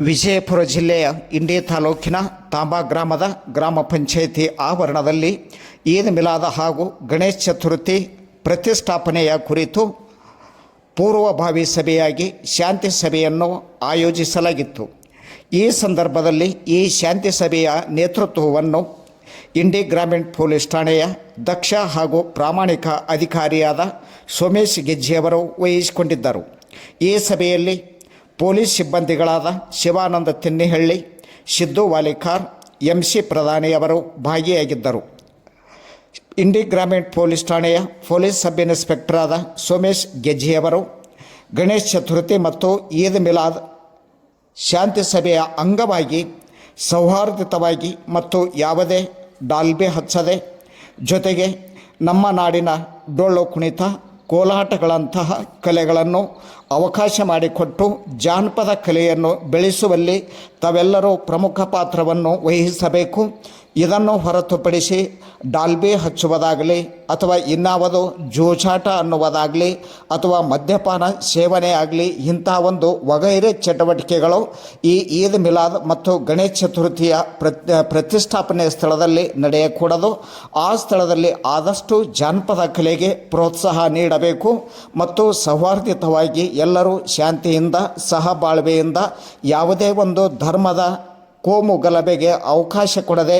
ವಿಜಯಪುರ ಜಿಲ್ಲೆಯ ಇಂಡಿ ತಾಲೂಕಿನ ತಾಂಬಾ ಗ್ರಾಮದ ಗ್ರಾಮ ಪಂಚಾಯಿತಿ ಆವರಣದಲ್ಲಿ ಈದ್ ಮಿಲಾದ ಹಾಗೂ ಗಣೇಶ ಚತುರ್ಥಿ ಪ್ರತಿಷ್ಠಾಪನೆಯ ಕುರಿತು ಪೂರ್ವಭಾವಿ ಸಭೆಯಾಗಿ ಶಾಂತಿ ಸಭೆಯನ್ನು ಆಯೋಜಿಸಲಾಗಿತ್ತು. ಈ ಸಂದರ್ಭದಲ್ಲಿ ಈ ಶಾಂತಿ ಸಭೆಯ ನೇತೃತ್ವವನ್ನು ಇಂಡಿ ಗ್ರಾಮೀಣ ಪೊಲೀಸ್ ಠಾಣೆಯ ದಕ್ಷ ಹಾಗೂ ಪ್ರಾಮಾಣಿಕ ಅಧಿಕಾರಿಯಾದ ಸೋಮೇಶ್ ಗೆಜ್ಜಿಯವರು ವಹಿಸಿಕೊಂಡಿದ್ದರು. ಈ ಸಭೆಯಲ್ಲಿ ಪೊಲೀಸ್ ಸಿಬ್ಬಂದಿಗಳಾದ ಶಿವಾನಂದ ತಿನ್ನಿಹಳ್ಳಿ, ಸಿದ್ದು ವಾಲಿಕಾರ್ ಎಂ ಸಿ ಪ್ರಧಾನಿಯವರು ಭಾಗಿಯಾಗಿದ್ದರು. ಇಂಡಿ ಗ್ರಾಮೀಣ ಪೊಲೀಸ್ ಠಾಣೆಯ ಪೊಲೀಸ್ ಸಬ್ ಇನ್ಸ್ಪೆಕ್ಟರ್ ಆದ ಸೋಮೇಶ್ ಗೆಜ್ಜಿಯವರು ಗಣೇಶ್ ಚತುರ್ಥಿ ಮತ್ತು ಈದ್ ಮಿಲಾದ್ ಶಾಂತಿ ಸಭೆಯ ಅಂಗವಾಗಿ, ಸೌಹಾರ್ದಿತವಾಗಿ ಮತ್ತು ಯಾವುದೇ ಡಾಲ್ಬೆ ಹಚ್ಚದೆ ಜೊತೆಗೆ ನಮ್ಮ ನಾಡಿನ ಡೊಳ್ಳು ಕುಣಿತ ಕೋಲಾಟಗಳಂತಹ ಕಲೆಗಳನ್ನು ಅವಕಾಶ ಮಾಡಿಕೊಟ್ಟು ಜಾನಪದ ಕಲೆಯನ್ನು ಬೆಳೆಸುವಲ್ಲಿ ತಾವೆಲ್ಲರೂ ಪ್ರಮುಖ ಪಾತ್ರವನ್ನು ವಹಿಸಬೇಕು. ಇದನ್ನು ಹೊರತುಪಡಿಸಿ ಡಾಲ್ಬೆ ಹಚ್ಚುವುದಾಗಲಿ ಅಥವಾ ಇನ್ನಾವುದು ಜೂಜಾಟ ಅನ್ನುವುದಾಗಲಿ ಅಥವಾ ಮದ್ಯಪಾನ ಸೇವನೆ ಆಗಲಿ ಇಂಥ ಒಂದು ವಗೈರೆ ಚಟುವಟಿಕೆಗಳು ಈ ಈದ್ ಮಿಲಾದ್ ಮತ್ತು ಗಣೇಶ ಚತುರ್ಥಿಯ ಪ್ರತ್, ಪ್ರತಿಷ್ಠಾಪನೆ ಸ್ಥಳದಲ್ಲಿ ನಡೆಯಕೂಡದು. ಆ ಸ್ಥಳದಲ್ಲಿ ಆದಷ್ಟು ಜಾನಪದ ಕಲೆಗೆ ಪ್ರೋತ್ಸಾಹ ನೀಡಬೇಕು ಮತ್ತು ಸೌಹಾರ್ದಿತವಾಗಿ ಎಲ್ಲರೂ ಶಾಂತಿಯಿಂದ ಸಹಬಾಳ್ವೆಯಿಂದ ಯಾವುದೇ ಒಂದು ಧರ್ಮದ ಕೋಮು ಗಲಭೆಗೆ ಅವಕಾಶ ಕೊಡದೆ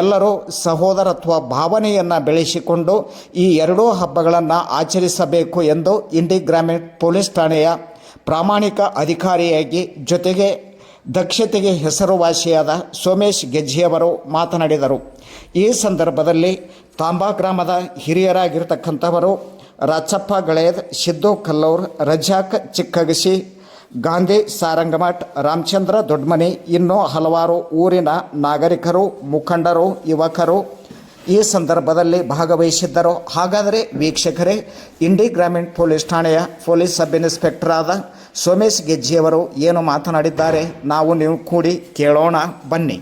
ಎಲ್ಲರೂ ಸಹೋದರತ್ವ ಭಾವನೆಯನ್ನು ಬೆಳೆಸಿಕೊಂಡು ಈ ಎರಡೂ ಹಬ್ಬಗಳನ್ನು ಆಚರಿಸಬೇಕು ಎಂದು ಇಂಡಿ ಗ್ರಾಮೀಣ ಪೊಲೀಸ್ ಠಾಣೆಯ ಪ್ರಾಮಾಣಿಕ ಅಧಿಕಾರಿಯಾಗಿ ಜೊತೆಗೆ ದಕ್ಷತೆಗೆ ಹೆಸರುವಾಸಿಯಾದ ಸೋಮೇಶ್ ಗೆಜ್ಜಿಯವರು ಮಾತನಾಡಿದರು. ಈ ಸಂದರ್ಭದಲ್ಲಿ ತಾಂಬಾ ಗ್ರಾಮದ ಹಿರಿಯರಾಗಿರ್ತಕ್ಕಂಥವರು ರಾಚಪ್ಪ ಗಳೇದ್ ಸಿದ್ದು ಕಲ್ಲೂರ್, ರಜಾಕ್ ಚಿಕ್ಕಗಸಿ ಗಾಂಧಿ, ಸಾರಂಗಮಠ್, ರಾಮಚಂದ್ರ ದೊಡ್ಡಮನಿ ಇನ್ನೂ ಹಲವಾರು ಊರಿನ ನಾಗರಿಕರು, ಮುಖಂಡರು, ಯುವಕರು ಈ ಸಂದರ್ಭದಲ್ಲಿ ಭಾಗವಹಿಸಿದ್ದರು. ಹಾಗಾದರೆ ವೀಕ್ಷಕರೇ, ಇಂಡಿ ಗ್ರಾಮೀಣ ಪೊಲೀಸ್ ಠಾಣೆಯ ಪೊಲೀಸ್ ಸಬ್ ಇನ್ಸ್ಪೆಕ್ಟರ್ ಆದ ಸೋಮೇಶ್ ಗೆಜ್ಜಿಯವರು ಏನು ಮಾತನಾಡಿದ್ದಾರೆ? ನಾವು ನೀವು ಕೂಡಿ ಕೇಳೋಣ, ಬನ್ನಿ.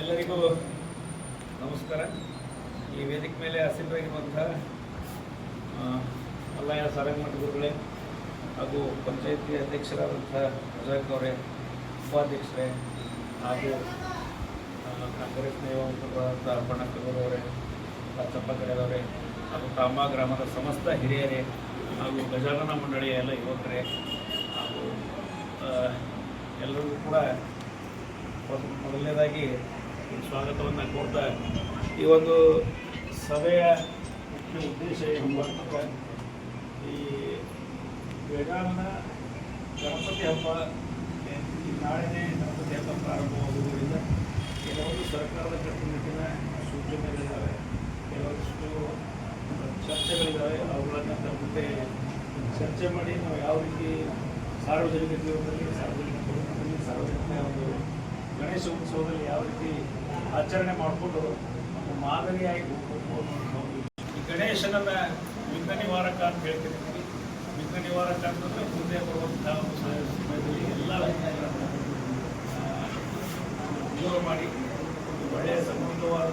ಎಲ್ಲರಿಗೂ ನಮಸ್ಕಾರ. ಈ ವೇದಿಕೆ ಮೇಲೆ ಹಸಿರಾಗಿರುವಂತಹ ಅಲ್ಲಯ್ಯ ಸಾರಂಗಮಠ ಗುರುಗಳೇ ಹಾಗೂ ಪಂಚಾಯತಿ ಅಧ್ಯಕ್ಷರಾದಂಥ ಅಜಾಕ್ ಅವರೇ, ಉಪಾಧ್ಯಕ್ಷರೇ ಹಾಗೂ ಕಾಂಗ್ರೆಸ್ನ ಯುವ ಮುಖಂಡರಾದಂಥ ಬಣ್ಣಕ್ಕಗೌಡವರೇ ರಾಚಪ್ಪ ಕಡೆದವರೇ ಹಾಗೂ ತಮ್ಮ ಗ್ರಾಮದ ಸಮಸ್ತ ಹಿರಿಯರೇ ಹಾಗೂ ಗಜಾನನ ಮಂಡಳಿಯ ಎಲ್ಲ ಯುವಕರೇ ಹಾಗೂ ಎಲ್ಲರಿಗೂ ಕೂಡ ಮೊದ- ಮೊದಲನೇದಾಗಿ ಸ್ವಾಗತವನ್ನು ಕೋರ್ತಾ ಈ ಒಂದು ಸಭೆಯ ಮುಖ್ಯ ಉದ್ದೇಶ ಏನು ಈ ಬೆಳಗಾವಿನ ಗಣಪತಿ ಹಬ್ಬ ನಾಳೆನೇ ಗಣಪತಿ ಹಬ್ಬ ಪ್ರಾರಂಭವಾಗುವುದರಿಂದ ಕೆಲವೊಂದು ಸರ್ಕಾರದ ಕಟ್ಟುನಿಟ್ಟಿನ ಸೂಚನೆಗಳಿದ್ದಾವೆ. ಕೆಲವಷ್ಟು ಚರ್ಚೆಗಳಿದ್ದಾವೆ. ಅವುಗಳನ್ನು ನಮ್ಮ ಮುಂದೆ ಚರ್ಚೆ ಮಾಡಿ ನಾವು ಯಾವ ರೀತಿ ಸಾರ್ವಜನಿಕ ಜೀವನದಲ್ಲಿ ಸಾರ್ವಜನಿಕ ಕುಟುಂಬದಲ್ಲಿ ಸಾರ್ವಜನಿಕ ಒಂದು ಗಣೇಶ ಉತ್ಸವದಲ್ಲಿ ಯಾವ ರೀತಿ ಆಚರಣೆ ಮಾಡಿಕೊಂಡು ಮಾದರಿಯಾಗಿ ಹೋಗಬೇಕು ಈ ಗಣೇಶನನ್ನು ವಿಘ್ನ ನಿವಾರಕ ಅಂತ ಹೇಳ್ತಿರ್ತೀವಿ ವಿಘ್ನ ನಿವಾರಕ ಅಂತಂದ್ರೆ ಮುಂದೆ ಸ- ಸಮಯದಲ್ಲಿ ಎಲ್ಲ ವಿಘ್ನಗಳನ್ನು ಆ, ದೂರ ಮಾಡಿ ಒಂದು ಒಳ್ಳೆಯ ಸಮೃದ್ಧವಾದ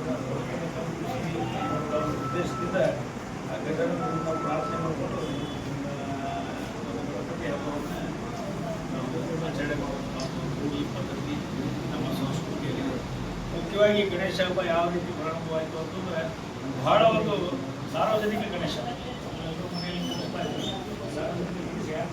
ಉದ್ದೇಶದಿಂದ ಆ ಗಜಾನನ ಪ್ರಾರ್ಥನೆ ಮಾಡಿಕೊಂಡು ಪ್ರಕೃತಿ ಹಬ್ಬವನ್ನು ನಾವು ಆಚರಣೆ ಮಾಡುವಂಥ ರೂಢಿ ಪದ್ಧತಿ ನಮ್ಮ ಸಂಸ್ಕೃತಿಯಲ್ಲಿ ಮುಖ್ಯವಾಗಿ ಗಣೇಶ ಹಬ್ಬ ಯಾವ ರೀತಿ ಪ್ರಾರಂಭವಾಯಿತು ಅಂತಂದ್ರೆ ಬಹಳ ಒಂದು ಸಾರ್ವಜನಿಕ ಗಣೇಶ. Yeah,